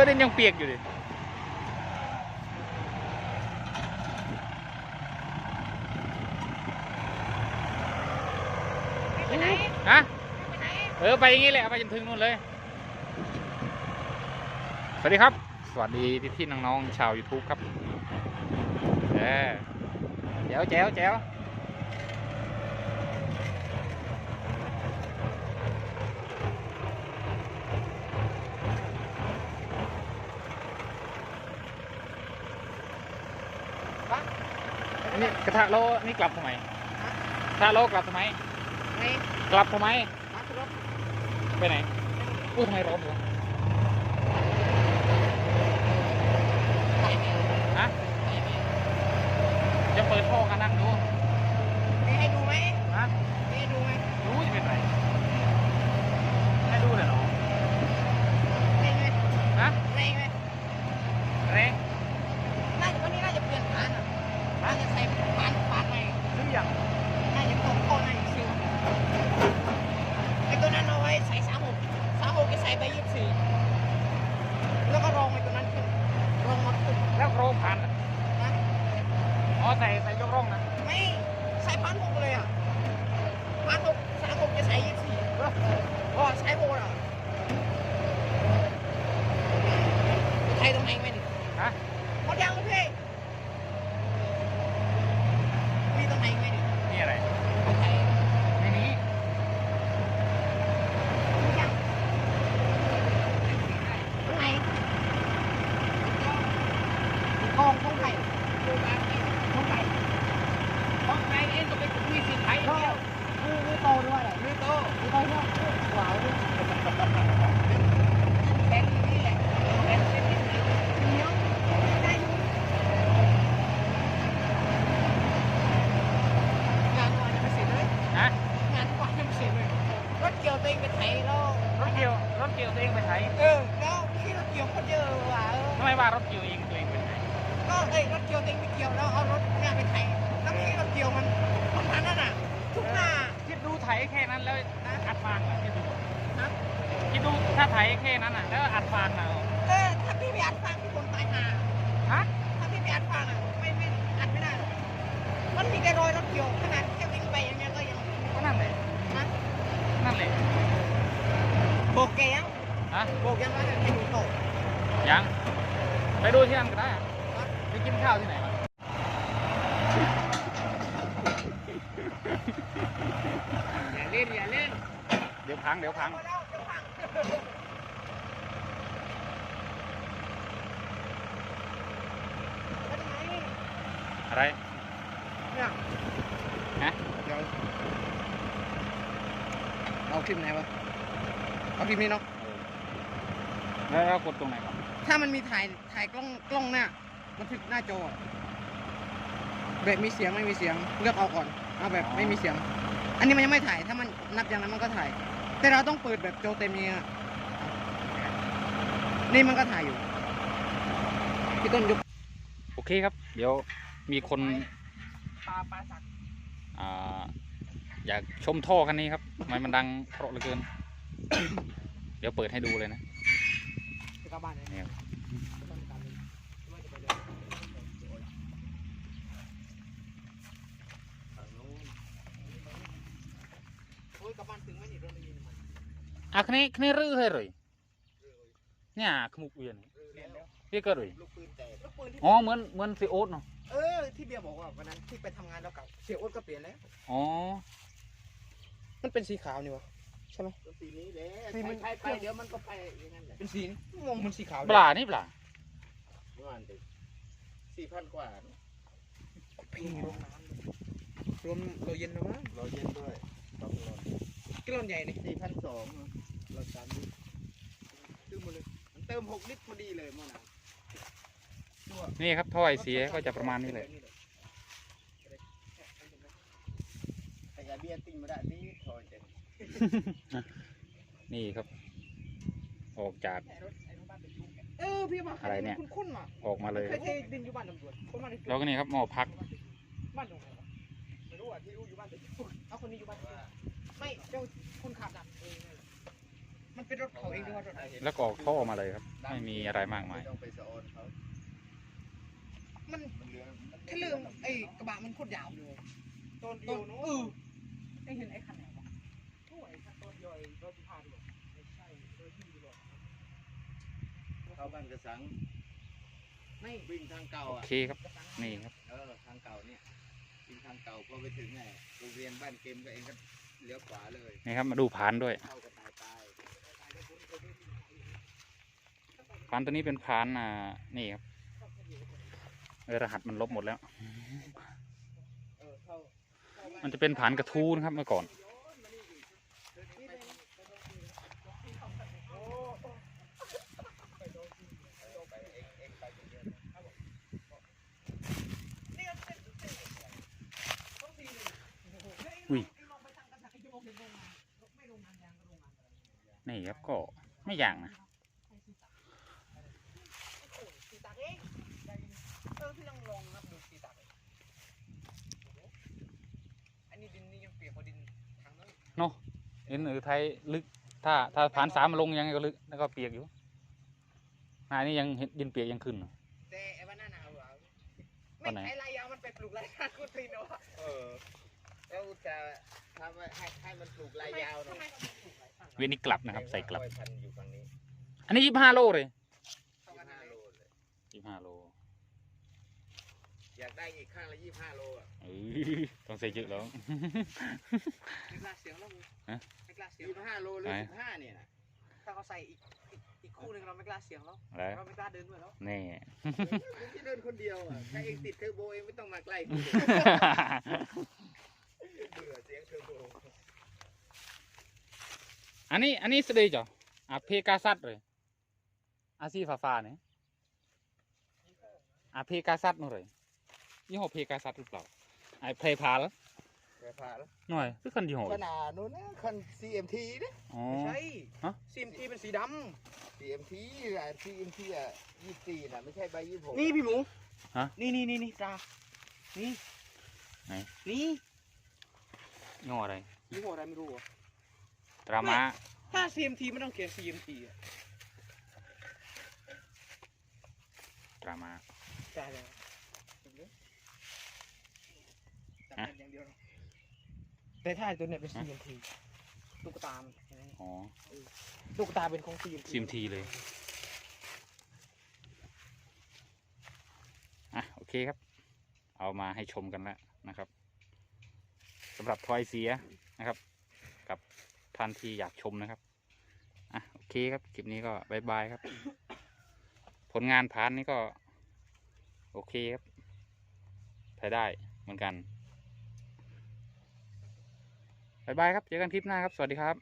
อเด่นยังเปียกอยู่ดิไปไหนฮะไปไหนเออไปอย่างงี้แหละไปจนถึงนู่นเลย สวัสดีครับ สวัสดีพี่พี่ๆน้องๆชาว YouTube ครับเออแจ๋วแจ๋วแจ๋ว นี่กระทะโลนี่กลับทำไมกระทะโลกลับทำไมไปกลับทำไมมาขึ้นรถไปไหนอู้ทำไมร้อนวะ ไปไหน ฮะ ไปไหน จะเปิดท่อกันนั่งดู มีให้ดูไหม ฮะ มีให้ดูไหม รู้จะเป็นไรให้ดูเลยเหรอ เร่งไหม ฮะ เร่งไหม เร่ง น่าจะวันนี้น่าจะเปลี่ยนฐานอะน่าจะใส่ฐานฐานใหม่ ซื้ออย่าง น่าจะตรงโคนน่าจะซิวไอ้ตัวนั้นเอาไว้ใส่สามหกสามหกก็ใส่ไปยี่สิบสี่แล้วก็รองไอ้ตัวนั้นขึ้นรองมาขึ้น แล้วโรงผ่านอะ นะ อ๋อใส่ใส่ยกร่องนะ ไม่ใส่พันหกเลยอะพันหกสามหกจะใส่ยี่สิบสี่ก็ใช้โบนอะไทยตรงไหนไหมนี่ ฮะ หมดยังพี่มีตรงไหนไหมนี่ นี่อะไร ไทย ในนี้ มียังตรงไหนกองกองไข่กองไข่กองไข่กองไข่เองก็เป็นมีสิทธิ์ไทยเดียวมือมือโตด้วยมือโตมือโตด้วยว้าวแข็งนี่แหละแข็งเป็นเหนียวได้อยู่งานวันยังไม่เสร็จเลย ฮะ งานกว่ายังไม่เสร็จเลยรถเกี่ยวตัวเองไปไถแล้ว รถเกี่ยวรถเกี่ยวตัวเองไปไถ เออแล้วที่รถเกี่ยวคนเยอะว่ะเออ ทำไม ว่ารถเกี่ยวเองตัวเองไปไถก็เอ้ยรถเกี่ยวตัวเองไปเกี่ยวแล้วเอารถงานไปไถแล้วที่รถเกี่ยวมันมันนั้นน่ะทุกหน้าคิดดูไถแค่นั้นแล้วอัดฟางอะคิดดูนะคิดดูถ้าไถแค่นั้นอะแล้วอัดฟางอะเออถ้าพี่ไม่อัดฟังพี่คนตายห่าฮะถ้าพี่ไม่อัดฟังอะไม่ไม่อัดไม่ได้หรอกมันมีแต่รอยรถเกี่ยวขนาดแค่วิ่งไปอย่างเงี้ยก็ยังก็นั่นเลยนะนั่นเลยโบกแกยังฮะโบกยังว่าจะให้ดูโตะยัง ไปดูที่นั่นก็ได้อะไปกินข้าวที่ไหนมาอย่าเล่นอย่าเล่น เดี๋ยวพังเดี๋ยวพังพอแล้วจะพังเป็นไงอะไร เนี่ยฮะ เดี๋ยวเอาคลิปไหนวะเอาคลิปนี้เนาะแล้วเรากดตรงไหนก่อน ถ้ามันมีถ่ายถ่ายกล้องกล้องเนี่ยบันทึกหน้าจออะแบบมีเสียงไม่มีเสียงเลือกเอาก่อนเอาแบบไม่มีเสียง อันนี้มันยังไม่ถ่ายถ้ามันนับอย่างนั้นมันก็ถ่าย แต่เราต้องเปิดแบบโจเต็มนี้อะนี่มันก็ถ่ายอยู่พี่ต้นยกโอเคครับ เดี๋ยวมีคนปลาปลาสักอ่าอยากชมท่อคันนี้ครับทำไมมันดังเพราะเหลือเกิน เดี๋ยวเปิดให้ดูเลยนะจะ กลับบ้านเลยนี่ครับโอ้ยกลับบ้านถึงไหมนี่เรื่องนี้มันอะคันนี้คันนี้รื้อให้เลยเนี่ยขมุกเวียนพี่ก็เลยลูกปืนแตกลูกปืนที่ อ๋อเหมือนเหมือนซีโอ๊ตเนาะเออที่เบียร์บอกว่าวันนั้นที่ไปทำงานแล้วเก่าเสียอ้วนก็เปลี่ยนแล้ว อ๋อ มันเป็นสีขาวนี่วะใช่ไหมสีนี้แหละนี่มัน ใช้ไปเดี๋ยวมันก็ไปอย่างนั้นแหละเป็นสีนี่งงมันสีขาวปลานี่ปลาเมื่อวานดิสี่พันกว่าเพลงรวมน้ำรวมโลเย็นนะมั้งเราเย็นด้วยสองร้อยกิโลใหญ่นี่สี่พันสองเราสามลิตรซื้อหมดเลยมันเติมหกลิตรพอดีเลยเมื่อวานนี่ครับท่อไอเสียก็จะประมาณนี้เลยขยะเบียร์ติ้งมาได้นี่ถอยเจ็ด นี่ครับ ออกจาก เออพี่มาอะไรเนี่ย คุ้นๆว่ะออกมาเลย เคยเทดินอยู่บ้านตำรวจคนบ้านตำรวจแล้วก็นี่ครับหม้อพัก บ้านตรงไหนวะไม่รู้อะที่รู้อยู่บ้านตำรวจเอาคนนี้อยู่บ้านตำรวจไม่เจ้าคนขับน่ะเออนั่นแหละมันเป็นรถเขาเองด้วยรถแล้วก็ออกท่อมาเลยครับ ไม่มีอะไรมากมาย ต้องไปสะออนเขามันมันเหลือมันแค่เรื่องไอ้กระบะมันโคตรยาวเลยต้นเดีต้ยนวเนเออะอไอ้เห็นไอ้คันไหนวะโอ้ยไอ้คันต้นย่อยรถที่พาด้วยไม่ใช่รถที่ดีหรอก เข้าบ้านกระสัง ไม่วิ่งทางเก่าโออะ เคครับ นี่ครับ เออทางเก่าเนี่ยวิ่งทางเก่าพอไปถึงไงโรงเรียนบ้านเกมก็เองก็เลี้ยวขวาเลย นี่ครับ มาดูผานด้วย เข้ากระต่ายตายผานตัวนี้เป็นผานอ่า นี่ครับเออรหัสมันลบหมดแล้ว เออเข้าเข้าบ้ามันจะเป็นผานกระทู้นะครับเมื่อก่อน นี่ครับก็ไม่อย่างนะสีตากเองเออพี่ลองลองนับดูสีตากอันนี้ดินนี่ยังเปียกกว่าดินทางนั้นเนาะเอ็นเออไทยลึก ถ้าถ้าผานสามมาลงยังไงก็ลึกแล้วก็เปียกอยู่นายนี่ยังเห็นดินเปียกยังขึ้นอยู่แต่ไอ้บ้านหน้าหนาวเหรอวัไม่นไหนไอ้ลายยาวมันไปปลูกลายยางกูตีนเอาอะเออแล้วจะทำให้ให้ให้มันปลูกลายยาวหน่ทำอย ไมมันปลูกลายสั้นเวยนนี่กลับนะครับ ใส่กลับไว้พันอยู่ฝั่งนี้อันนี้ยี่ห้าโลเลยเท่ากันห้าเลยโลเลยยี่ห้าโลอยากได้อีกข้างละยี่ห้าโลอะเออต้องใส่เยอะแล้วไม่กล้าเสียงแล้วมึงฮะ ไม่กล้าเสียงยี่แล้วห้าโลหรือไหน สิบห้าเนี่ยนะถ้าเขาใส่อีกอีกอีกคู่หนึ่งเราไม่กล้าเสียงแล้วแล้วเราไม่กล้าเดินด้วยแล้วนี่คุณที่เดินคนเดียวอะถ้าเองติดเทอร์โบเองไม่ต้องมาใกล้กูเบื่อเสียงเทอร์โบ อั นนี้อันนี้สเดย์จ้ะอะเพกาซัดเลยอาซีฟ้าฟ้าเนี่ยอะเพกาซัดนู่นเลยยี่ห้อเพกาซัดหรือเปล่าไอ้เพลพาลแกพาแล้วหน่อยคือคันยี่ห้อขนาดนู้นนะคัน CMT นะอ๋อไม่ใช่ฮะซีมทีเป็นสีด CMT อะ CMT อะยี่สี่น่ะไม่ใช่ใบยี่หกำนี่พี่หมูฮะนี่นี่นี่นี่ตรานี่ไหนนี่ยี่ห้ออะไรยี่ห้ออะไรไม่รู้อะ ตรามาถ้า CMT ไม่ต้องเขียน CMT อะตรามาใช่เลยจับฮะแผ่นอย่างเดียวนะแต่ถ้าไอ้ตัวเนี้ยเป็น CMT ตุ๊กตามันเห็นไหมอ๋อ ตุ๊กตาเป็นของ CMT ซิมทีเลยอะโอเคครับ เอามาให้ชมกันแล้วนะครับสำหรับทอยเสียนะครับกับ ท่านที่อยากชมนะครับ อะโอเคครับคลิปนี้ก็บายบายครับ ผลงานพานนี้ก็ โอเคครับใช้ได้เหมือนกันบายบายครับ เจอกันคลิปหน้าครับ สวัสดีครับ